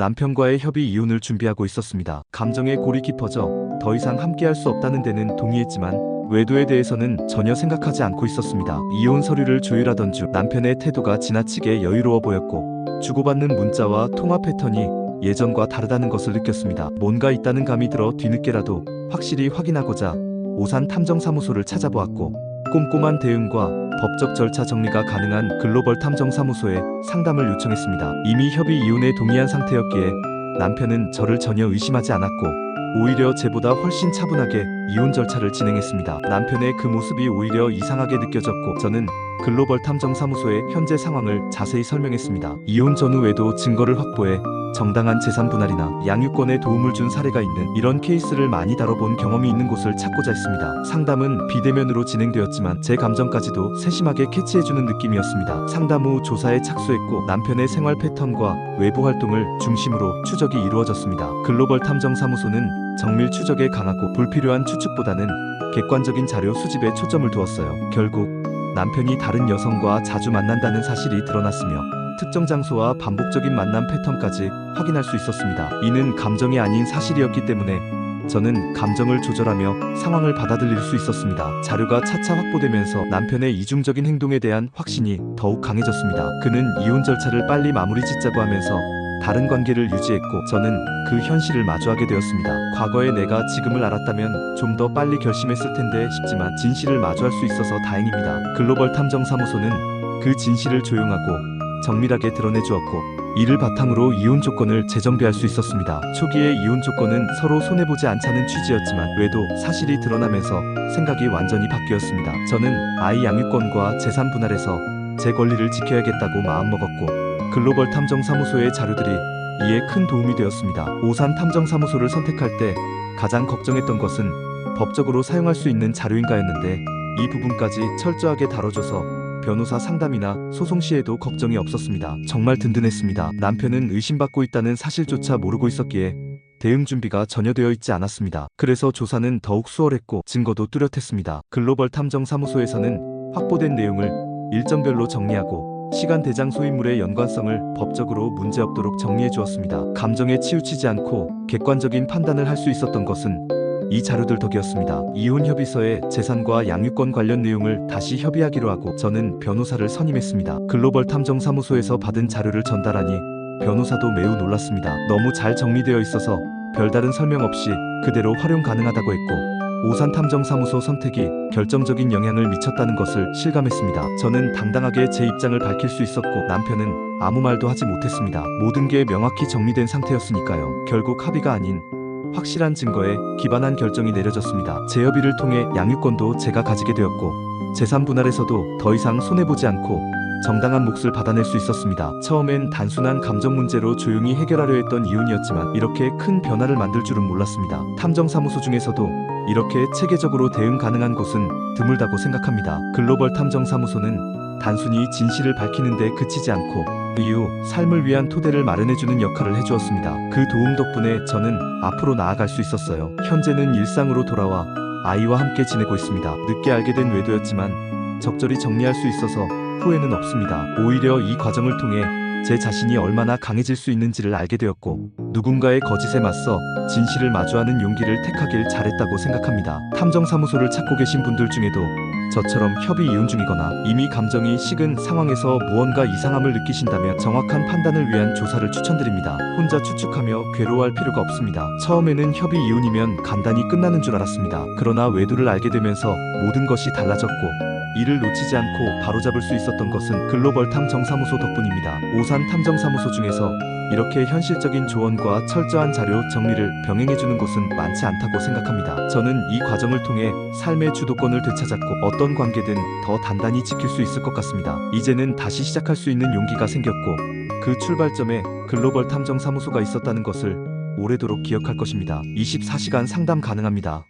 남편과의 협의 이혼을 준비하고 있었습니다. 감정의 골이 깊어져 더 이상 함께할 수 없다는 데는 동의했지만 외도에 대해서는 전혀 생각하지 않고 있었습니다. 이혼 서류를 조율하던 중 남편의 태도가 지나치게 여유로워 보였고 주고받는 문자와 통화 패턴이 예전과 다르다는 것을 느꼈습니다. 뭔가 있다는 감이 들어 뒤늦게라도 확실히 확인하고자 오산 탐정사무소를 찾아보았고 꼼꼼한 대응과 법적 절차 정리가 가능한 글로벌 탐정 사무소에 상담을 요청했습니다. 이미 협의 이혼에 동의한 상태였기에 남편은 저를 전혀 의심하지 않았고 오히려 제보다 훨씬 차분하게 이혼 절차를 진행했습니다. 남편의 그 모습이 오히려 이상하게 느껴졌고 저는 글로벌 탐정 사무소의 현재 상황을 자세히 설명했습니다. 이혼 전후에도 증거를 확보해 정당한 재산 분할이나 양육권에 도움을 준 사례가 있는 이런 케이스를 많이 다뤄본 경험이 있는 곳을 찾고자 했습니다. 상담은 비대면으로 진행되었지만 제 감정까지도 세심하게 캐치해주는 느낌이었습니다. 상담 후 조사에 착수했고 남편의 생활 패턴과 외부 활동을 중심으로 추적이 이루어졌습니다. 글로벌 탐정 사무소는 정밀 추적에 강하고 불필요한 추측보다는 객관적인 자료 수집에 초점을 두었어요. 결국 남편이 다른 여성과 자주 만난다는 사실이 드러났으며 특정 장소와 반복적인 만남 패턴까지 확인할 수 있었습니다. 이는 감정이 아닌 사실이었기 때문에 저는 감정을 조절하며 상황을 받아들일 수 있었습니다. 자료가 차차 확보되면서 남편의 이중적인 행동에 대한 확신이 더욱 강해졌습니다. 그는 이혼 절차를 빨리 마무리 짓자고 하면서 다른 관계를 유지했고 저는 그 현실을 마주하게 되었습니다. 과거에 내가 지금을 알았다면 좀 더 빨리 결심했을 텐데 싶지만 진실을 마주할 수 있어서 다행입니다. 글로벌 탐정 사무소는 그 진실을 조용하고 정밀하게 드러내 주었고 이를 바탕으로 이혼 조건을 재정비할 수 있었습니다. 초기에 이혼 조건은 서로 손해보지 않자는 취지였지만 외도 사실이 드러나면서 생각이 완전히 바뀌었습니다. 저는 아이 양육권과 재산 분할에서 제 권리를 지켜야겠다고 마음먹었고 글로벌 탐정 사무소의 자료들이 이에 큰 도움이 되었습니다. 오산 탐정 사무소를 선택할 때 가장 걱정했던 것은 법적으로 사용할 수 있는 자료인가였는데 이 부분까지 철저하게 다뤄줘서 변호사 상담이나 소송 시에도 걱정이 없었습니다. 정말 든든했습니다. 남편은 의심받고 있다는 사실조차 모르고 있었기에 대응 준비가 전혀 되어 있지 않았습니다. 그래서 조사는 더욱 수월했고 증거도 뚜렷했습니다. 글로벌 탐정 사무소에서는 확보된 내용을 일정별로 정리하고 시간 대장 소인물의 연관성을 법적으로 문제없도록 정리해 주었습니다. 감정에 치우치지 않고 객관적인 판단을 할 수 있었던 것은 이 자료들 덕이었습니다. 이혼 협의서에 재산과 양육권 관련 내용을 다시 협의하기로 하고 저는 변호사를 선임했습니다. 글로벌 탐정 사무소에서 받은 자료를 전달하니 변호사도 매우 놀랐습니다. 너무 잘 정리되어 있어서 별다른 설명 없이 그대로 활용 가능하다고 했고 오산 탐정 사무소 선택이 결정적인 영향을 미쳤다는 것을 실감했습니다. 저는 당당하게 제 입장을 밝힐 수 있었고 남편은 아무 말도 하지 못했습니다. 모든 게 명확히 정리된 상태였으니까요. 결국 합의가 아닌 확실한 증거에 기반한 결정이 내려졌습니다. 재협의를 통해 양육권도 제가 가지게 되었고 재산 분할에서도 더 이상 손해보지 않고 정당한 몫을 받아낼 수 있었습니다. 처음엔 단순한 감정 문제로 조용히 해결하려 했던 이혼이었지만 이렇게 큰 변화를 만들 줄은 몰랐습니다. 탐정사무소 중에서도 이렇게 체계적으로 대응 가능한 곳은 드물다고 생각합니다. 글로벌 탐정사무소는 단순히 진실을 밝히는 데 그치지 않고 그 이후 삶을 위한 토대를 마련해주는 역할을 해주었습니다. 그 도움 덕분에 저는 앞으로 나아갈 수 있었어요. 현재는 일상으로 돌아와 아이와 함께 지내고 있습니다. 늦게 알게 된 외도였지만 적절히 정리할 수 있어서 후회는 없습니다. 오히려 이 과정을 통해 제 자신이 얼마나 강해질 수 있는지를 알게 되었고 누군가의 거짓에 맞서 진실을 마주하는 용기를 택하길 잘했다고 생각합니다. 탐정사무소를 찾고 계신 분들 중에도 저처럼 협의 이혼 중이거나 이미 감정이 식은 상황에서 무언가 이상함을 느끼신다면 정확한 판단을 위한 조사를 추천드립니다. 혼자 추측하며 괴로워할 필요가 없습니다. 처음에는 협의 이혼이면 간단히 끝나는 줄 알았습니다. 그러나 외도를 알게 되면서 모든 것이 달라졌고 이를 놓치지 않고 바로잡을 수 있었던 것은 글로벌 탐정사무소 덕분입니다. 오산 탐정사무소 중에서 이렇게 현실적인 조언과 철저한 자료 정리를 병행해주는 곳은 많지 않다고 생각합니다. 저는 이 과정을 통해 삶의 주도권을 되찾았고 어떤 관계든 더 단단히 지킬 수 있을 것 같습니다. 이제는 다시 시작할 수 있는 용기가 생겼고 그 출발점에 글로벌 탐정 사무소가 있었다는 것을 오래도록 기억할 것입니다. 24시간 상담 가능합니다.